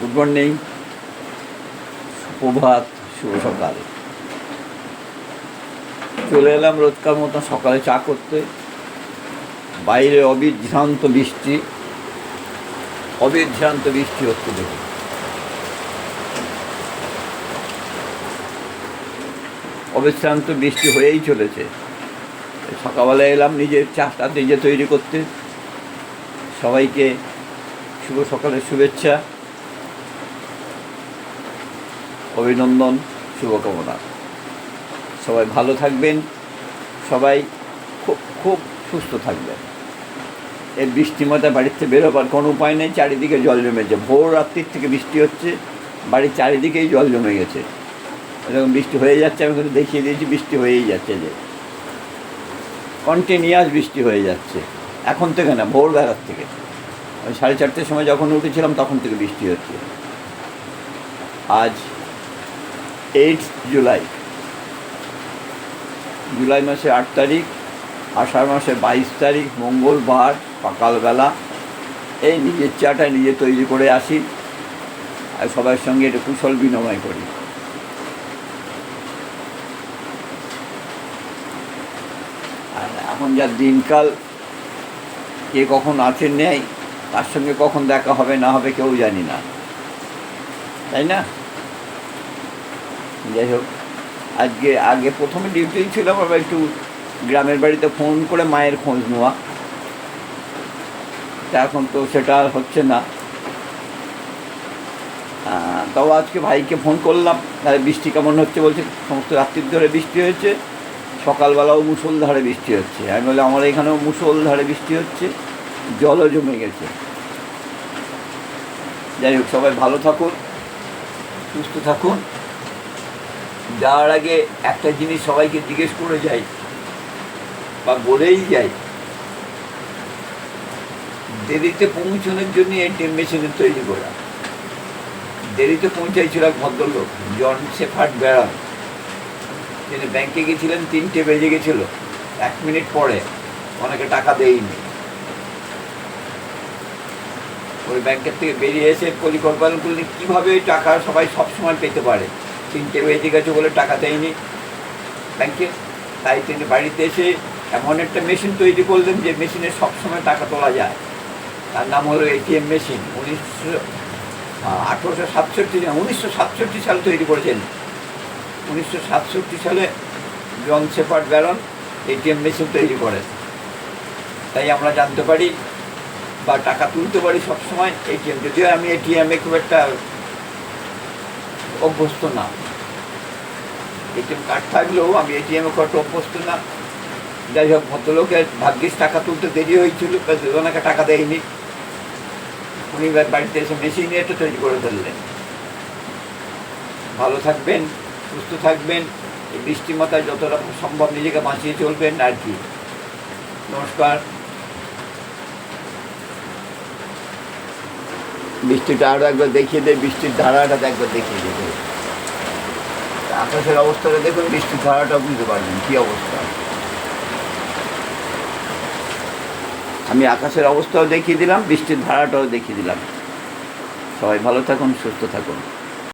Good morning সুপ্রভাত শুভ সকাল। চলে এলাম রোজকার মতো সকালে চা করতে। বাইরে অবিভ্রান্ত বৃষ্টি। অবিভ্রান্ত বৃষ্টি হচ্ছে দেখুন। অবিশ্রান্ত বৃষ্টি হয়েই চলেছে। সকালবেলা এলাম নিজের চাটা নিজে তৈরি করতে। সবাইকে শুভ সকালের শুভেচ্ছা। অভিনন্দন, শুভকামনা। সবাই ভালো থাকবেন, সবাই খুব খুব সুস্থ থাকবেন। এই বৃষ্টিমতা বাড়িতে বেরোবার কোনো উপায় নেই, চারিদিকে জল জমেছে। ভোর রাত্রির থেকে বৃষ্টি হচ্ছে, বাড়ির চারিদিকেই জল জমে গেছে। এরকম বৃষ্টি হয়ে যাচ্ছে, আমি কিন্তু দেখিয়ে দিয়েছি, বৃষ্টি হয়েই যাচ্ছে যে। কন্টিনিউয়াস বৃষ্টি হয়ে যাচ্ছে। এখন থেকে না, ভোরবেলার থেকে। ওই সাড়ে চারটের সময় যখন উঠেছিলাম, তখন থেকে বৃষ্টি হচ্ছে। আজ এইট জুলাই জুলাই মাসে আট তারিখ, আষাঢ় মাসে বাইশ তারিখ মঙ্গলবার সকালবেলা এই নিজের চাটা নিজে তৈরি করে আসি আর সবার সঙ্গে একটু কুশল বিনিময় করি। আর এখন যা দিনকাল, কে কখন আছে নেই, তার সঙ্গে কখন দেখা হবে না হবে কেউ জানি না। তাই না? যাই হোক, আজকে, আগে প্রথমে ডিউটি ছিলাম আবার একটু গ্রামের বাড়িতে ফোন করে মায়ের খোঁজ নেওয়া। তা এখন তো সেটা আর হচ্ছে না। তাও আজকে ভাইকে ফোন করলাম, তাহলে বৃষ্টি কেমন হচ্ছে বলছে, সমস্ত রাত্রির ধরে বৃষ্টি হয়েছে, সকালবেলাও মুষলধারে বৃষ্টি হচ্ছে। আমি বলে আমার এখানেও মুষলধারে বৃষ্টি হচ্ছে, জলও জমে গেছে। যাই হোক, সবাই ভালো থাকুন, সুস্থ থাকুন। যাওয়ার আগে একটা জিনিস সবাইকে জিজ্ঞেস করে যাই বা বলেই যাই। দেরিতে পৌঁছানোর জন্য এটিএম মেশিনের তৈরি করা। দেরিতে পৌঁছাইছিল এক ভদ্রলোক, জন শেফার্ড বেড়ান তিনি ব্যাংকে গেছিলেন, তিনটে বেজে গেছিল, এক মিনিট পরে। অনেকে টাকা দেয়নি। ওই ব্যাংকের থেকে বেরিয়ে এসে পরিকল্পনা করলে কীভাবে ওই টাকা সবাই সবসময় পেতে পারে। তিনটে বেজে গেছে বলে টাকা দেয়নি। ব্যাংকে তাই তিনি বাড়িতে এসে এমন একটা মেশিন তৈরি করলেন যে মেশিনে সবসময় টাকা তোলা যায়। তার নাম হলো এটিএম মেশিন উনিশশো আঠেরোশো সাতষট্টি, উনিশশো সাতষট্টি সালে তৈরি করেছেন। উনিশশো সাতষট্টি সালে John Shepherd Barron ATM machine তৈরি করেন তাই আমরা জানতে পারি বা টাকা তুলতে পারি সবসময় এটিএম যদিও আমি এটিএমে খুব একটা অভ্যস্ত না। এটিএম কার্ড থাকলেও আমি এটিএমে একটা অভ্যস্ত না। যাই হোক ভদ্রলোকের ভাগ্যিস টাকা তুলতে দেরি হয়েছিল ওনাকে টাকা দেয়নি। উনি বাড়িতে এসে মেশিনে এটা তৈরি করে ফেললেন। ভালো থাকবেন, সুস্থ থাকবেন, এই বৃষ্টির মাথায় যতটা সম্ভব নিজেকে বাঁচিয়ে চলবেন, আর কি। নমস্কার। বৃষ্টিটা আরও একবার দেখিয়ে দেয় বৃষ্টির ধারাটা একবার দেখিয়ে দেবে আকাশের অবস্থাটা দেখুন, বৃষ্টির ধারাটা বুঝতে পারবেন কী অবস্থা। আমি আকাশের অবস্থাও দেখিয়ে দিলাম, বৃষ্টির ধারাটাও দেখিয়ে দিলাম। সবাই ভালো থাকুন, সুস্থ থাকুন।